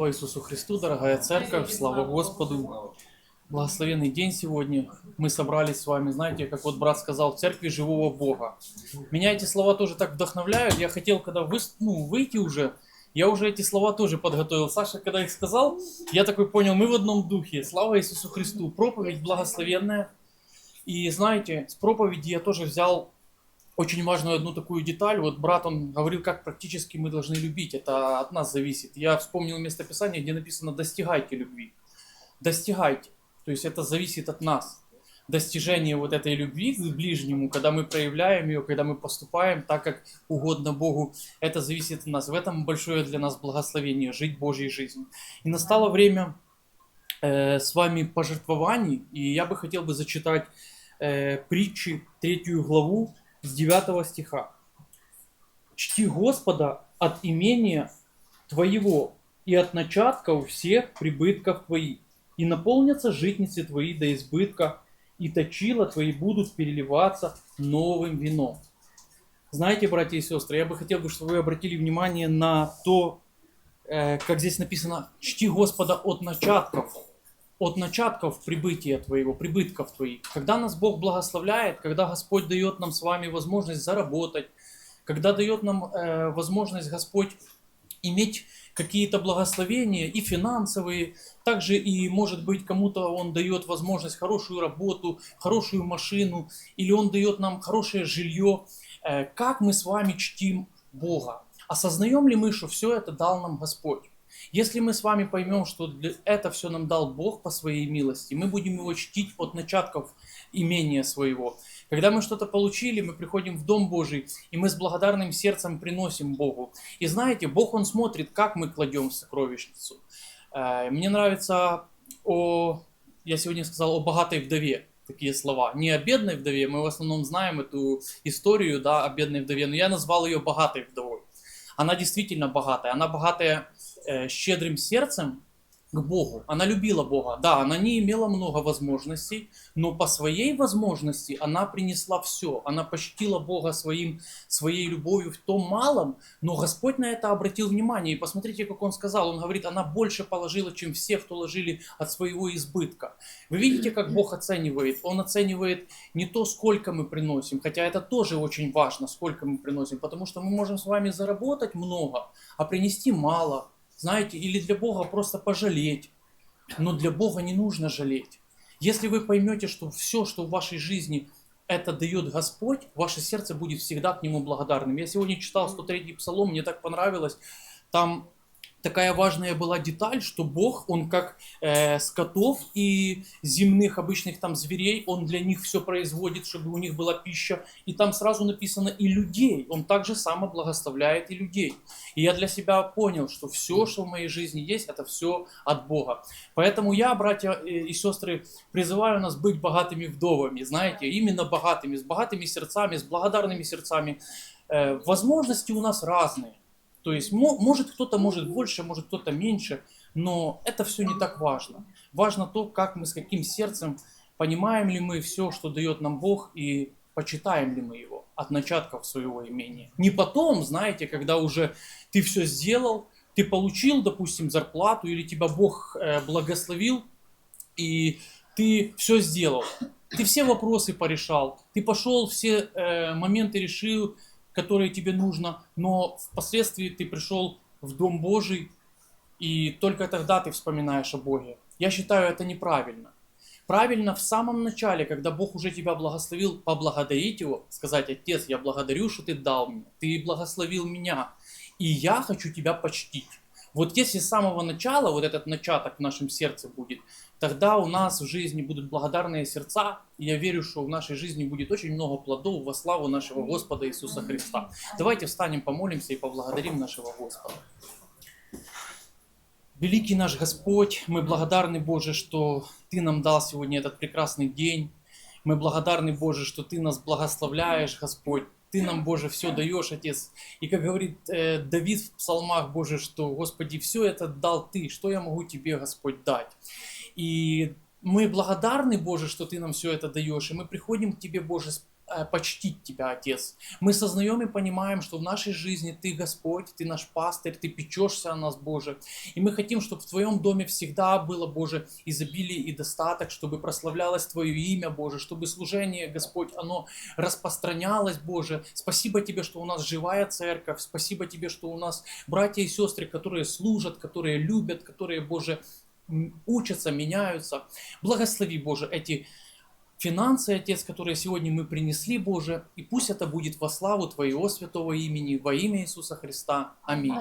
Слава Иисусу Христу, дорогая церковь, слава Господу. Благословенный день сегодня. Мы собрались с вами, знаете, как вот брат сказал, в церкви живого Бога. Меня эти слова тоже так вдохновляют. Я хотел, когда вы, ну, выйти уже, я уже эти слова тоже подготовил. Саша, когда их сказал, я такой понял, мы в одном духе. Слава Иисусу Христу. Проповедь благословенная. И знаете, с проповеди я тоже взял очень важную одну такую деталь. Вот брат, он говорил, как практически мы должны любить. Это от нас зависит. Я вспомнил местописание, где написано «достигайте любви». Достигайте. То есть это зависит от нас. Достижение вот этой любви к ближнему, когда мы проявляем ее, когда мы поступаем так, как угодно Богу, это зависит от нас. В этом большое для нас благословение, жить Божьей жизнью. И настало время э, с вами пожертвований, и я бы хотел бы зачитать э, притчи, третью главу, с 9 стиха. «Чти Господа от имения Твоего и от начатков всех прибытков Твоих, и наполнятся житницы Твои до избытка, и точила Твои будут переливаться новым вином». Знаете, братья и сестры, я бы хотел, чтобы вы обратили внимание на то, э, как здесь написано, «Чти Господа от начатков от начатков прибытия твоего, прибытков твоих. Когда нас Бог благословляет, когда Господь дает нам с вами возможность заработать, когда дает нам э, возможность Господь иметь какие-то благословения и финансовые, также и может быть кому-то Он дает возможность хорошую работу, хорошую машину, или Он дает нам хорошее жилье. Э, как мы с вами чтим Бога? Осознаем ли мы, что все это дал нам Господь? Если мы с вами поймем, что это все нам дал Бог по своей милости, мы будем его чтить от начатков имения своего. Когда мы что-то получили, мы приходим в Дом Божий, и мы с благодарным сердцем приносим Богу. И знаете, Бог, Он смотрит, как мы кладем в сокровищницу. Э, мне нравится о, я сегодня сказал о богатой вдове такие слова. Не о бедной вдове, мы в основном знаем эту историю да, о бедной вдове, но я назвал ее богатой вдовой. Она действительно богатая. Она богатая э, щедрым сердцем к Богу. Она любила Бога. Да, она не имела много возможностей, но по своей возможности она принесла все. Она почтила Бога своим, своей любовью в том малом, но Господь на это обратил внимание. И посмотрите, как Он сказал. Он говорит, она больше положила, чем все, кто ложили от своего избытка. Вы видите, как Бог оценивает? Он оценивает не то, сколько мы приносим, хотя это тоже очень важно, сколько мы приносим, потому что мы можем с вами заработать много, а принести мало знаете, или для Бога просто пожалеть. Но для Бога не нужно жалеть. Если вы поймете, что все, что в вашей жизни это дает Господь, ваше сердце будет всегда к Нему благодарным. Я сегодня читал 103-й псалом, мне так понравилось. Там такая важная была деталь, что Бог, Он как э, скотов и земных обычных там зверей, Он для них все производит, чтобы у них была пища. И там сразу написано и людей. Он также само благословляет и людей. И я для себя понял, что все, что в моей жизни есть, это все от Бога. Поэтому я, братья и сестры, призываю нас быть богатыми вдовами, знаете, именно богатыми, с богатыми сердцами, с благодарными сердцами. Э, возможности у нас разные. То есть, может кто-то может больше, может кто-то меньше, но это все не так важно. Важно то, как мы, с каким сердцем, понимаем ли мы все, что дает нам Бог, и почитаем ли мы его от начатков своего имения. Не потом, знаете, когда уже ты все сделал, ты получил, допустим, зарплату, или тебя Бог э, благословил, и ты все сделал. Ты все вопросы порешал, ты пошел, все э, моменты решил, которые тебе нужно, но впоследствии ты пришел в Дом Божий, и только тогда ты вспоминаешь о Боге. Я считаю это неправильно. Правильно в самом начале, когда Бог уже тебя благословил, поблагодарить Его, сказать, Отец, я благодарю, что Ты дал мне, Ты благословил меня, и я хочу Тебя почтить. Вот если с самого начала вот этот начаток в нашем сердце будет, тогда у нас в жизни будут благодарные сердца, и я верю, что в нашей жизни будет очень много плодов во славу нашего Господа Иисуса Христа. Давайте встанем, помолимся и поблагодарим нашего Господа. Великий наш Господь, мы благодарны, Боже, что Ты нам дал сегодня этот прекрасный день. Мы благодарны, Боже, что Ты нас благословляешь, Господь. Ты нам, Боже, все даешь, Отец. И как говорит э, Давид в псалмах, Боже, что, Господи, все это дал Ты, что я могу Тебе, Господь, дать? И мы благодарны, Боже, что Ты нам все это даешь, и мы приходим к Тебе, Боже, э, почтить Тебя, Отец. Мы сознаем и понимаем, что в нашей жизни Ты Господь, Ты наш пастырь, Ты печешься о нас, Боже. И мы хотим, чтобы в Твоем доме всегда было, Боже, изобилие и достаток, чтобы прославлялось Твое имя, Боже, чтобы служение, Господь, оно распространялось, Боже. Спасибо Тебе, что у нас живая церковь, спасибо Тебе, что у нас братья и сестры, которые служат, которые любят, которые, Боже, учатся, меняются. Благослови, Боже, эти финансы, Отец, которые сегодня мы принесли, Боже, и пусть это будет во славу Твоего святого имени, во имя Иисуса Христа. Аминь.